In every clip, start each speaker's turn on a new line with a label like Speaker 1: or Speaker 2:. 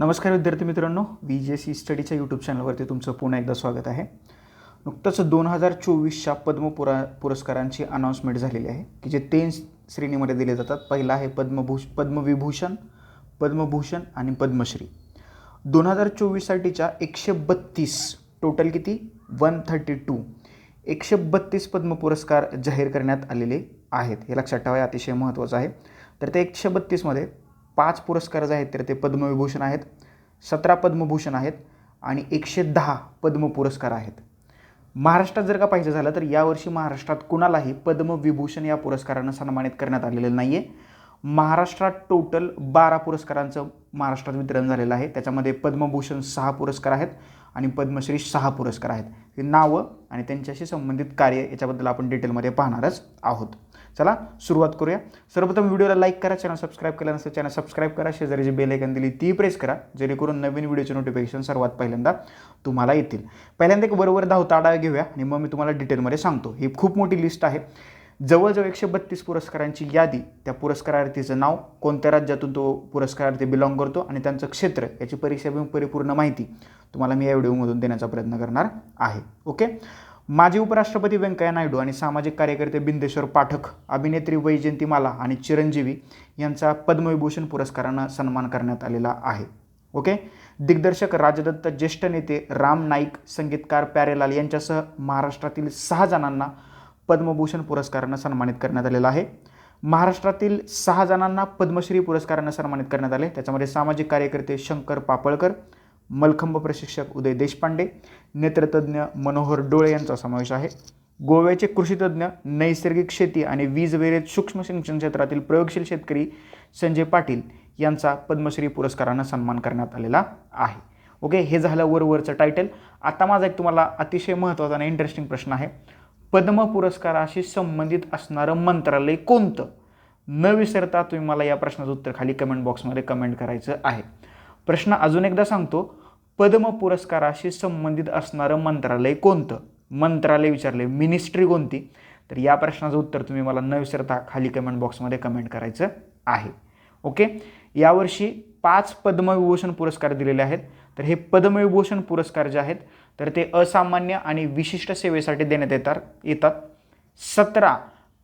Speaker 1: नमस्कार विद्यार्थी मित्रांनो वी जे सी स्टडीच्या यूट्यूब चॅनलवरती तुमचं पुन्हा एकदा स्वागत आहे. नुकतंच दोन हजार चोवीसच्या पद्म पुरा पुरस्कारांची अनाऊन्समेंट झालेली आहे की जे तीन श्रेणीमध्ये दिले जातात. पहिला आहे पद्मभूष पद्मविभूषण पद्मभूषण आणि पद्मश्री. दोन हजार चोवीससाठीच्या एकशे बत्तीस टोटल किती? वन थर्टी टू एकशे बत्तीस पद्म पुरस्कार जाहीर करण्यात आलेले आहेत. हे लक्षात ठेवा अतिशय महत्त्वाचं आहे. तर त्या एकशे बत्तीसमध्ये पाच पुरस्कार जे आहेत तर ते पद्मविभूषण आहेत सतरा पद्मभूषण आहेत आणि एकशे दहा पद्म पुरस्कार आहेत. महाराष्ट्रात जर का पाहिजे झालं तर यावर्षी महाराष्ट्रात कुणालाही पद्मविभूषण या पुरस्कारानं सन्मानित करण्यात आलेलं नाही आहे महाराष्ट्रात टोटल बारा पुरस्कारांचं महाराष्ट्रात वितरण झालेलं आहे. त्याच्यामध्ये पद्मभूषण सहा पुरस्कार आहेत. आणि पद्मश्री सहा पुरस्कार आहेत. हे नावं आणि त्यांच्याशी संबंधित कार्य याच्याबद्दल आपण डिटेलमध्ये पाहणारच आहोत. चला सुरुवात करूया. सर्वप्रथम व्हिडिओला लाईक करा चॅनल सबस्क्राईब केला नसेल चॅनल सबस्क्राईब करा. शेजारी जी बेल आयकन दिली ती प्रेस करा जेणेकरून नवीन व्हिडिओचे नोटिफिकेशन सर्वात पहिल्यांदा तुम्हाला येतील. पहिल्यांदा एक बरोबर धावता आढावा घेऊया आणि मग मी तुम्हाला डिटेलमध्ये सांगतो. ही खूप मोठी लिस्ट आहे. जवळजवळ एकशे बत्तीस पुरस्कारांची यादी त्या पुरस्कारार्थीचं नाव कोणत्या राज्यातून तो पुरस्कारार्थी बिलॉंग करतो आणि त्यांचं क्षेत्र याची परीक्षा परिपूर्ण माहिती तुम्हाला मी या व्हिडिओमधून देण्याचा प्रयत्न करणार आहे. ओके? माजी उपराष्ट्रपती व्यंकय्या नायडू आणि सामाजिक कार्यकर्ते बिंदेश्वर पाठक अभिनेत्री वैजयंतीमाला आणि चिरंजीवी यांचा पद्मविभूषण पुरस्कारानं सन्मान करण्यात आलेला आहे. ओके? दिग्दर्शक राजदत्त ज्येष्ठ नेते राम नाईक संगीतकार प्यारेलाल यांच्यासह महाराष्ट्रातील सहा जणांना पद्मभूषण पुरस्कारानं सन्मानित करण्यात आलेलं आहे. महाराष्ट्रातील सहा जणांना पद्मश्री पुरस्कारानं सन्मानित करण्यात आले. त्याच्यामध्ये सामाजिक कार्यकर्ते शंकर पापळकर मलखंब प्रशिक्षक उदय देशपांडे नेत्रतज्ञ मनोहर डोळे यांचा समावेश आहे. गोव्याचे कृषीतज्ञ नैसर्गिक शेती आणि वीज वेरेत सूक्ष्म सिंचन क्षेत्रातील प्रयोगशील शेतकरी संजय पाटील यांचा पद्मश्री पुरस्कारानं सन्मान करण्यात आलेला आहे. ओके हे झालं वरवरचं टायटल आता माझा एक तुम्हाला अतिशय महत्त्वाचा आणि इंटरेस्टिंग प्रश्न आहे. पद्म पुरस्काराशी संबंधित असणारं मंत्रालय कोणतं? न विसरता तुम्ही मला या प्रश्नाचं उत्तर खाली कमेंट बॉक्समध्ये कमेंट करायचं आहे. प्रश्न अजून एकदा सांगतो. पद्म पुरस्काराशी संबंधित असणारं मंत्रालय कोणतं? मंत्रालय विचारले मिनिस्ट्री कोणती? तर या प्रश्नाचं उत्तर तुम्ही मला न विसरता खाली कमेंट बॉक्समध्ये कमेंट करायचं आहे. ओके यावर्षी पाच पद्मविभूषण पुरस्कार दिलेले आहेत. तर हे पद्मविभूषण पुरस्कार जे आहेत तर ते असामान्य आणि विशिष्ट सेवेसाठी देण्यात येतात येतात. सतरा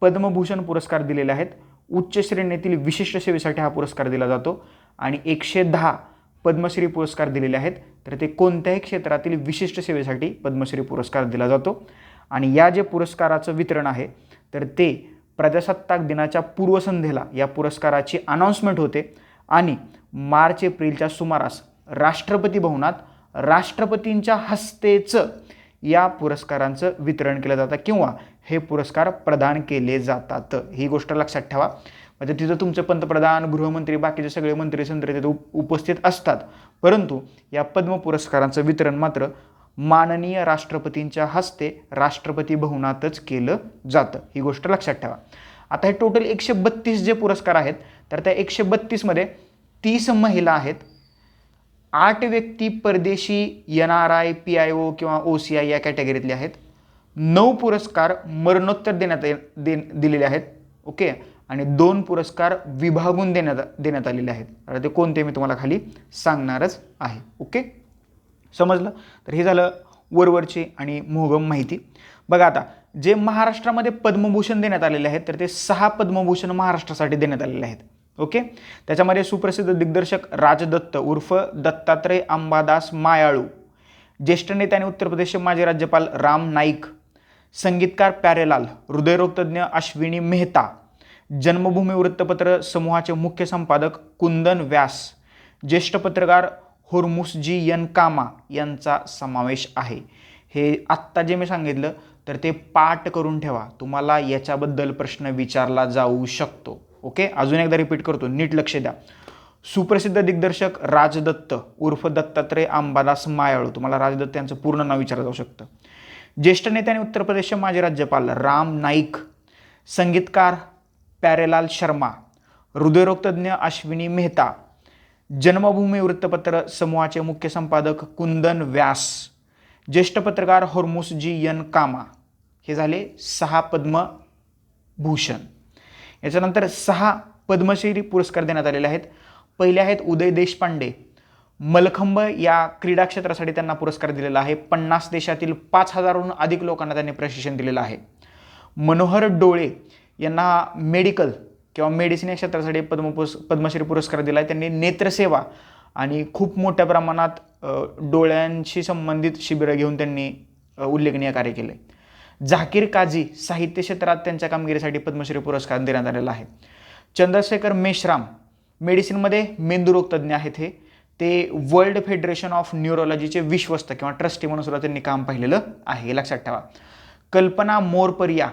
Speaker 1: पद्मभूषण पुरस्कार दिलेले आहेत. उच्च श्रेणीतील विशिष्ट सेवेसाठी हा पुरस्कार दिला जातो. आणि एकशे दहा पद्मश्री पुरस्कार दिलेले आहेत. तर ते कोणत्याही क्षेत्रातील विशिष्ट सेवेसाठी पद्मश्री पुरस्कार दिला जातो. आणि या जे पुरस्काराचं वितरण आहे तर ते प्रजासत्ताक दिनाच्या पूर्वसंध्येला या पुरस्काराची अनाऊन्समेंट होते. आणि मार्च एप्रिलच्या सुमारास राष्ट्रपती भवनात राष्ट्रपतींच्या हस्तेच या पुरस्कारांचं वितरण केलं जातं किंवा हे पुरस्कार प्रदान केले जातात. ही गोष्ट लक्षात ठेवा. म्हणजे तिथं तुमचे पंतप्रधान गृहमंत्री बाकीचे सगळे मंत्री संत्री तिथे उपस्थित असतात. परंतु या पद्म पुरस्कारांचं वितरण मात्र माननीय राष्ट्रपतींच्या हस्ते राष्ट्रपती भवनातच केलं जातं. ही गोष्ट लक्षात ठेवा. आता हे टोटल एकशे बत्तीस जे पुरस्कार आहेत तर त्या एकशे बत्तीसमध्ये तीस महिला आहेत. आठ व्यक्ती परदेशी N R I P I O किंवा ओ सी आय या कॅटेगरीतले आहेत. नऊ पुरस्कार मरणोत्तर देण्यात दे दिलेले आहेत. ओके आणि दोन पुरस्कार विभागून देण्यात देण्यात आलेले आहेत. आता ते कोणते मी तुम्हाला खाली सांगणारच आहे. ओके समजलं? तर हे झालं वरवरची आणि मोहगम माहिती. बघा आता जे महाराष्ट्रामध्ये पद्मभूषण देण्यात आलेले आहेत तर ते सहा पद्मभूषण महाराष्ट्रासाठी देण्यात आलेले आहेत. ओके? त्याच्यामध्ये सुप्रसिद्ध दिग्दर्शक राजदत्त उर्फ दत्तात्रय अंबादास मायाळू ज्येष्ठ नेते आणि उत्तर प्रदेशचे माजी राज्यपाल राम नाईक संगीतकार प्यारेलाल हृदयरोगतज्ञ अश्विनी मेहता जन्मभूमी वृत्तपत्र समूहाचे मुख्य संपादक कुंदन व्यास ज्येष्ठ पत्रकार हुरमुसजी यन कामा यांचा समावेश आहे. हे आत्ता जे मी सांगितलं तर ते पाठ करून ठेवा. तुम्हाला याच्याबद्दल प्रश्न विचारला जाऊ शकतो. ओके? अजून एकदा रिपीट करतो नीट लक्ष द्या. सुप्रसिद्ध दिग्दर्शक राजदत्त उर्फ दत्तात्रय अंबादास मायाळू. तुम्हाला राजदत्त यांचं पूर्ण नाव विचारलं जाऊ शकतं. ज्येष्ठ नेते आणि उत्तर प्रदेशचे माजी राज्यपाल राम नाईक संगीतकार प्यारेलाल शर्मा हृदयरोगतज्ञ अश्विनी मेहता जन्मभूमी वृत्तपत्र समूहाचे मुख्य संपादक कुंदन व्यास ज्येष्ठ पत्रकार होर्मुसजी यन कामा. हे झाले सहा पद्मभूषण. याच्यानंतर सहा पद्मश्री पुरस्कार देण्यात आलेले आहेत. पहिले आहेत उदय देशपांडे. मलखंब या क्रीडा क्षेत्रासाठी त्यांना पुरस्कार दिलेला आहे. पन्नास देशातील पाच हजारहून अधिक लोकांना त्यांनी प्रशिक्षण दिलेलं आहे. मनोहर डोळे यांना मेडिकल किंवा मेडिसिन या क्षेत्रासाठी पद्म पद्मश्री पुरस्कार दिला आहे. त्यांनी नेत्रसेवा आणि खूप मोठ्या प्रमाणात डोळ्यांशी संबंधित शिबिरं घेऊन त्यांनी उल्लेखनीय कार्य केलं आहे झाकीर काझी साहित्य क्षेत्रात त्यांच्या कामगिरीसाठी पद्मश्री पुरस्कार देण्यात आलेला आहे. चंद्रशेखर मेश्राम मेडिसिनमध्ये मेंदुरोग तज्ज्ञ आहेत हे. ते वर्ल्ड फेडरेशन ऑफ न्यूरोलॉजीचे विश्वस्त किंवा ट्रस्टी म्हणून सुद्धा त्यांनी काम पाहिलेलं आहे हे लक्षात ठेवा. कल्पना मोरपरिया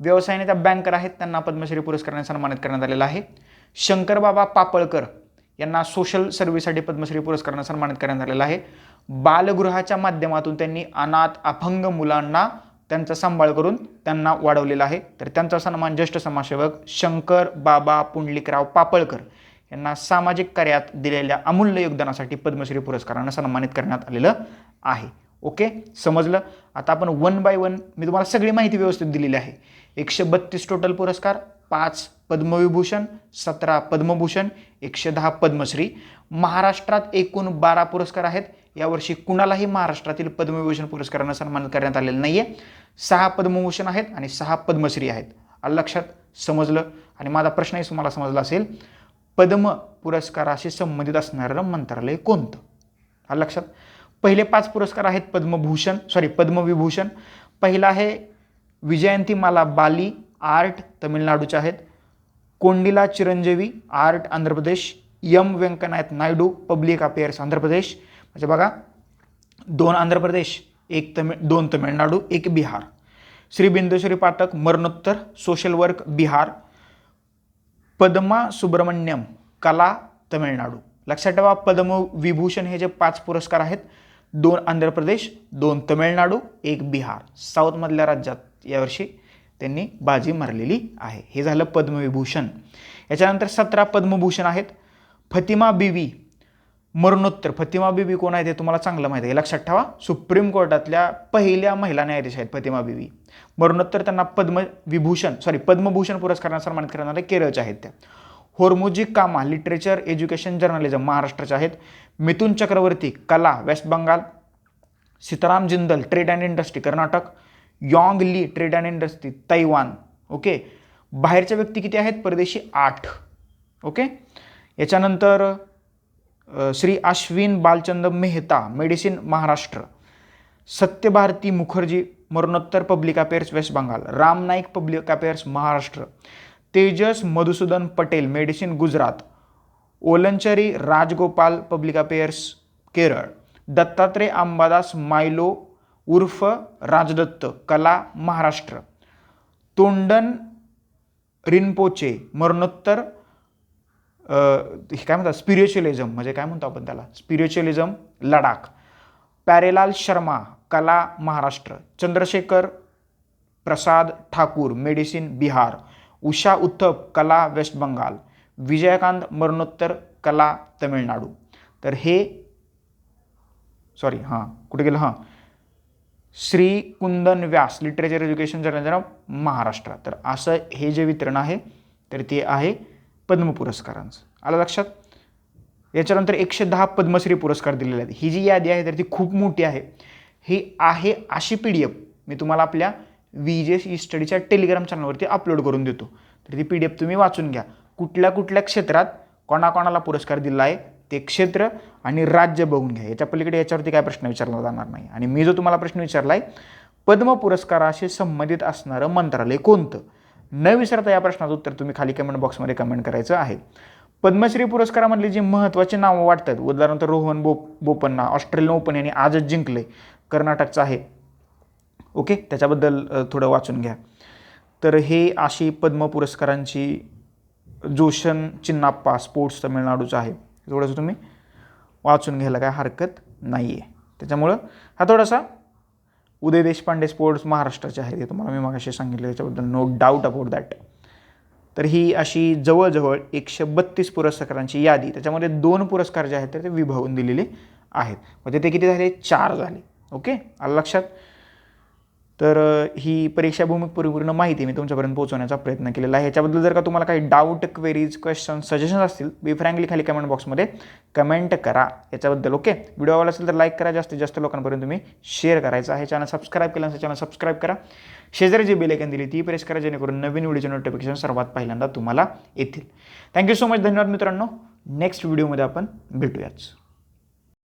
Speaker 1: व्यवसायाने त्या बँकर आहेत त्यांना पद्मश्री पुरस्काराने सन्मानित करण्यात आलेला आहे. शंकरबाबा पापळकर यांना सोशल सर्व्हिससाठी पद्मश्री पुरस्काराने सन्मानित करण्यात आलेला आहे. बालगृहाच्या माध्यमातून त्यांनी अनाथ अपंग मुलांना त्यांचा सांभाळ करून त्यांना वाढवलेला आहे. तर त्यांचा सन्मान ज्येष्ठ समाजसेवक शंकर बाबा पुंडलिकराव पापळकर यांना सामाजिक कार्यात दिलेल्या अमूल्य योगदानासाठी पद्मश्री पुरस्कारानं सन्मानित करण्यात आलेलं आहे. ओके? समजलं? आता आपण वन बाय वन मी तुम्हाला सगळी माहिती व्यवस्थित दिलेली आहे. एकशे बत्तीस टोटल पुरस्कार पाच पद्मविभूषण सतरा पद्मभूषण एकशे दहा पद्मश्री. महाराष्ट्रात एकूण बारा पुरस्कार आहेत. यावर्षी कुणालाही महाराष्ट्रातील पद्मविभूषण पुरस्कारानं सन्मानित करण्यात आलेलं नाही आहे सहा पद्मभूषण आहेत आणि सहा पद्मश्री आहेत. लक्षात? समजलं? आणि माझा प्रश्नही तुम्हाला समजला असेल पद्म पुरस्काराशी संबंधित असणारं मंत्रालय कोणतं? लक्षात? पहिले पाच पुरस्कार आहेत पद्मभूषण सॉरी पद्मविभूषण. पहिला आहे विजयंतीमाला बाली आर्ट तमिळनाडूचे आहेत. Konidela Chiranjeevi art Andhra Pradesh. M Venkaiah Naidu public affairs Andhra Pradesh. म्हणजे बघा. दोन आंध्र प्रदेश एक तमिळ दोन तमिळनाडू एक बिहार. श्री बिंदुश्री पाठक मरणोत्तर सोशल वर्क बिहार. पद्मा सुब्रमण्यम कला तमिळनाडू. लक्षात ठेवा पद्मविभूषण हे जे पाच पुरस्कार आहेत दोन आंध्र प्रदेश दोन तमिळनाडू एक बिहार. साऊथमधल्या राज्यात यावर्षी त्यांनी बाजी मारलेली आहे. हे झालं पद्मविभूषण याच्यानंतर सतरा पद्मभूषण आहेत. फतिमा बीवी मरणोत्तर. फतिमा बीबी कोण आहे ते तुम्हाला चांगलं माहिती आहे. लक्षात ठेवा सुप्रीम कोर्टातल्या पहिल्या महिला न्यायाधीश आहेत फतिमा बीबी. मरणोत्तर त्यांना पद्मविभूषण सॉरी पद्मभूषण पुरस्कारांना सन्मानित करणारे केरळच्या आहेत त्या होर्मुजी कामा लिटरेचर एज्युकेशन जर्नलिझम महाराष्ट्राच्या आहेत. मिथुन चक्रवर्ती कला West Bengal. Sitaram Jindal trade and industry Karnataka. Young Li trade and industry Taiwan. Okay बाहेरच्या व्यक्ती किती आहेत? परदेशी आठ. ओके याच्यानंतर श्री अश्विन बालचंद मेहता मेडिसिन महाराष्ट्र. सत्यभारती मुखर्जी मरणोत्तर public affairs West Bengal Ram Naik public affairs Maharashtra. Tejas Madhusudan Patel medicine Gujarat. Olanchery Rajagopal public affairs Kerala. Dattatray Ambadas Mayaloo उर्फ राजदत्त कला महाराष्ट्र. तोंडन रिनपोचे मरणोत्तर हे काय म्हणतात? स्पिरिच्युअलिझम म्हणजे काय म्हणतो आपण त्याला? स्पिरिच्युअलिझम लडाख. पॅरेलाल शर्मा कला महाराष्ट्र. चंद्रशेखर प्रसाद ठाकूर मेडिसिन बिहार. उषा उत्थप कला वेस्ट बंगाल. विजयकांत मरणोत्तर कला तमिळनाडू. तर हे सॉरी हां कुठे गेलं? हां. Shri Kundan Vyas literature education journalism Maharashtra तर असं हे जे वितरण आहे तर ते आहे पद्म पुरस्कारांचं. आलं लक्षात? याच्यानंतर एकशे दहा पद्मश्री पुरस्कार दिलेले आहेत. ही जी यादी आहे तर ती खूप मोठी आहे. ही आहे अशी पी डी एफ. मी तुम्हाला आपल्या व्ही जे ई स्टडीच्या टेलिग्राम चॅनलवरती अपलोड करून देतो. तर ती पी डी एफ तुम्ही वाचून घ्या. कुठल्या कुठल्या क्षेत्रात कोणाकोणाला पुरस्कार दिला आहे ते क्षेत्र आणि राज्य बघून घ्या. याच्या पलीकडे याच्यावरती काय प्रश्न विचारला जाणार नाही. आणि मी जो तुम्हाला प्रश्न विचारला आहे पद्म पुरस्काराशी संबंधित असणारं मंत्रालय कोणतं? न विसरता या प्रश्नाचं उत्तर तुम्ही खाली कमेंट बॉक्समध्ये कमेंट करायचं आहे. पद्मश्री पुरस्कारामधली जी महत्त्वाची नावं वाटतात उदाहरणार्थ रोहन बो बोपन्ना ऑस्ट्रेलियन ओपन यांनी आजच जिंकले कर्नाटकचं आहे. ओके त्याच्याबद्दल थोडं वाचून घ्या. तर हे अशी पद्म पुरस्कारांची जोशन चिन्नाप्पा स्पोर्ट्स तमिळनाडूचं आहे. थोडंसं तुम्ही वाचून घ्यायला काय हरकत नाही आहे त्याच्यामुळं हा थोडासा उदय देशपांडे स्पोर्ट्स महाराष्ट्राचे आहे ते तुम्हाला मी मागाशी सांगितलं त्याच्याबद्दल नो डाऊट अबाउट दॅट तर ही अशी जवळजवळ एकशे बत्तीस पुरस्कारांची यादी त्याच्यामध्ये दोन पुरस्कार जे आहेत ते विभागून दिलेले आहेत. म्हणजे ते किती झाले? चार झाले. ओके आलं लक्षात? तर ही ही परीक्षाभूमिक परिपूर्ण माहिती मी तुमच्यापर्यंत पोहोचवण्याचा प्रयत्न केलेला आहे. ह्याच्याबद्दल जर का तुम्हाला काही डाऊट क्वेरीज क्वेश्चन सजेशन असतील बी फ्रँकली खाली कमेंट बॉक्समध्ये कमेंट करा. याच्याबद्दल ओके व्हिडिओ आवडला असेल तर लाईक करा. जास्तीत जास्त लोकांपर्यंत तुम्ही शेअर करायचा आहे. चॅनल सबस्क्राईब केला असेल चॅनल सबस्क्राईब करा. शेजारी जी बेलेकन दिली ती प्रेस करा जेणेकरून नवीन व्हिडिओचे नोटिफिकेशन सर्वात पहिल्यांदा तुम्हाला येतील. थँक्यू सो मच धन्यवाद मित्रांनो. नेक्स्ट व्हिडिओमध्ये आपण भेटूयाच